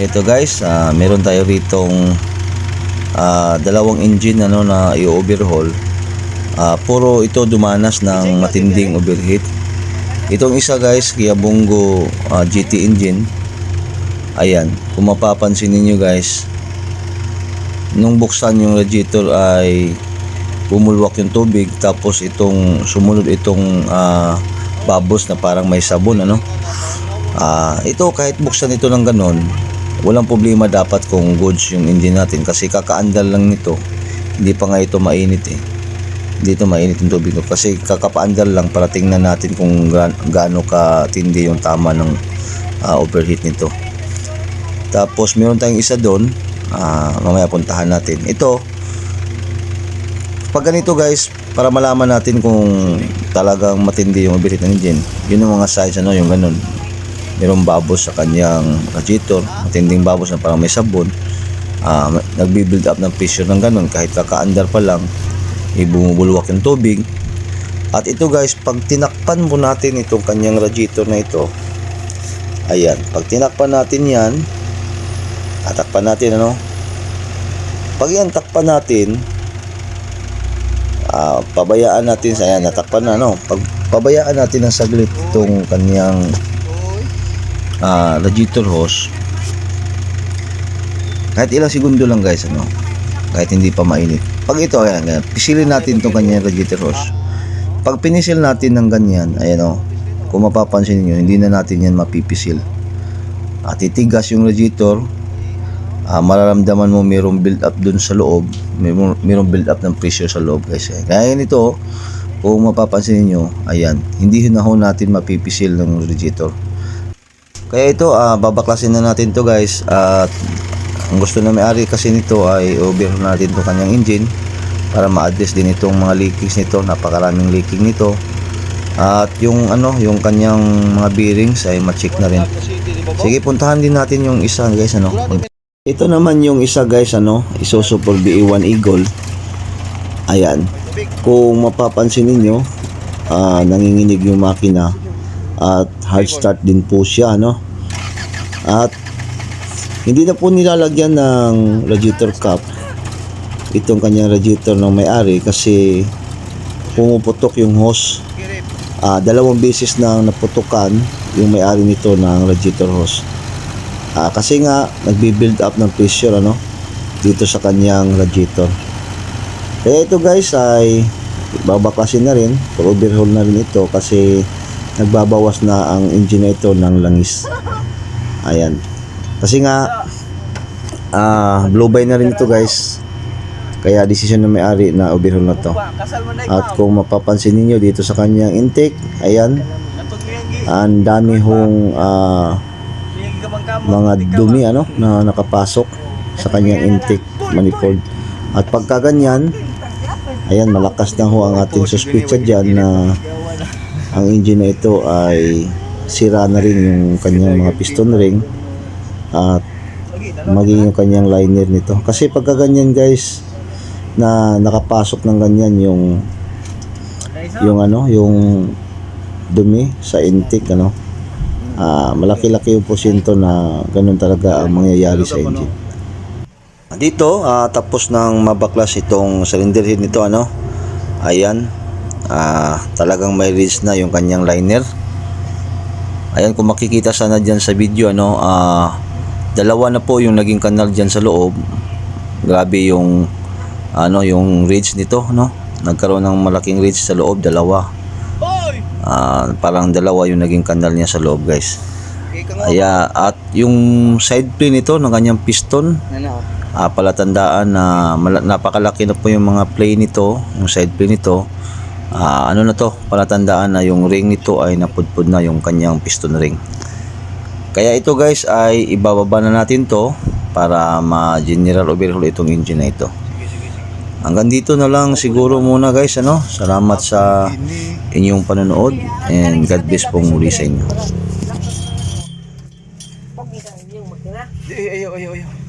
Ito guys, ah, meron tayo ritong ah, dalawang engine ano na i-overhaul. Ah, puro ito dumanas ng matinding overheat. Itong isa guys, Kia Bongo ah, GT engine. Ayan, kung mapapansin ninyo guys, nung buksan yung radiator ay bumulwak yung tubig tapos itong sumunod itong ah, bubbles na parang may sabon ano. Ah, ito kahit buksan ito ng ganon, walang problema dapat kung goods yung engine natin kasi kakaandal lang nito. Hindi pa nga ito mainit eh. Hindi ito mainit yung tubig ko kasi kakapaandal lang para tingnan natin kung ga- gaano katindi yung tama ng ah, overheat nito. Tapos meron tayong isa doon, ah, mamaya puntahan natin. Ito, pag ganito guys, para malaman natin kung talagang matindi yung overheat ng engine, yun yung mga size ano, yung ganun. Merong babos sa kanyang radiator, matinding babos na parang may sabon. Ah, nagbi-build up ng pressure ng ganun kahit kakaandar pa lang, ibumubulwak yung tubig. At ito guys, pag tinakpan mo natin itong kanyang radiator na ito, ayan, pag tinakpan natin yan, atakpan natin ano, pag yan takpan natin, ah, pabayaan natin sa ayan, natakpan na no, pag pabayaan natin ng saglit itong kanyang ah, radiator hose, kahit ilang segundo lang guys ano, kahit hindi pa mainit. Pag ito, ayan, ayan pisilin natin itong kanyang radiator hose. Pag pinisil natin ng ganyan, ayan o, kung mapapansin niyo hindi na natin yan mapipisil. At titigas yung radiator, ah, mararamdaman mo mayroong build up dun sa loob, mayroong, mayroong build up ng pressure sa loob guys. Eh. Kaya ganito, kung mapapansin niyo ayan, hindi na ho natin mapipisil ng radiator. Kaya ito, ah, babaklasin na natin to guys. At ang gusto na may-ari kasi nito ay overhaul natin to kanyang engine para ma-address din itong mga leakings nito. Napakaraming leaking nito. At yung ano yung kanyang mga bearings ay ma-check na rin. Sige puntahan din natin yung isa guys ano? Ito naman yung isa guys ano? Isuzu for BA1 Eagle. Ayan. Kung mapapansin ninyo ah, nanginginig yung makina at hard start din po siya no at hindi na po nilalagyan ng radiator cap itong kanyang radiator ng may-ari kasi pumuputok yung hose. Ah, dalawang beses na naputukan yung may-ari nito ng radiator hose. Ah, kasi nga nagbi-build up ng pressure ano dito sa kanyang radiator. Kaya ito guys ay babaklasin na rin, overhaul na rin ito kasi nagbabawas na ang engine na ito ng langis. Ayan. Kasi nga ah blow by na rin ito guys. Kaya decision ng may-ari na overhaul na to. At kung mapapansin niyo dito sa kanyang intake, ayan, ang dami hong ah, mga dumi ano na nakapasok sa kanyang intake manifold. At pagka ganyan, ayan malakas na ho ang ating suspicion dyan na ang engine na ito ay sira na rin yung kanyang mga piston ring at maging yung kanyang liner nito. Kasi pagka ganyan guys na nakapasok ng ganyan yung yung ano, yung dumi sa intake ano. Ah, malaki-laki yung porsyento na ganun talaga ang mangyayari sa engine. Dito, ah, tapos nang mabaklas itong cylinder head nito ano. Ayan. Ah, talagang may ridge na yung kanyang liner. Ayan kung makikita sana diyan sa video ano, ah dalawa na po yung naging kanal diyan sa loob. Grabe yung ano yung ridge nito no. Nagkaroon ng malaking ridge sa loob, dalawa. Ah, parang dalawa yung naging kanal niya sa loob, guys. Kaya at yung side plane nito ng kanyang piston, ah, palatandaan na napakalaki na po yung mga plane nito, yung side plane nito uh, ano na to? Palatandaan na yung ring nito ay napudpud na yung kanyang piston ring. Kaya ito guys ay ibababa na natin to para ma general overhaul itong engine na ito. Hanggang dito na lang siguro muna guys ano? Salamat sa inyong panonood and God bless po muli sa inyo. Ayaw, ayaw, ayaw.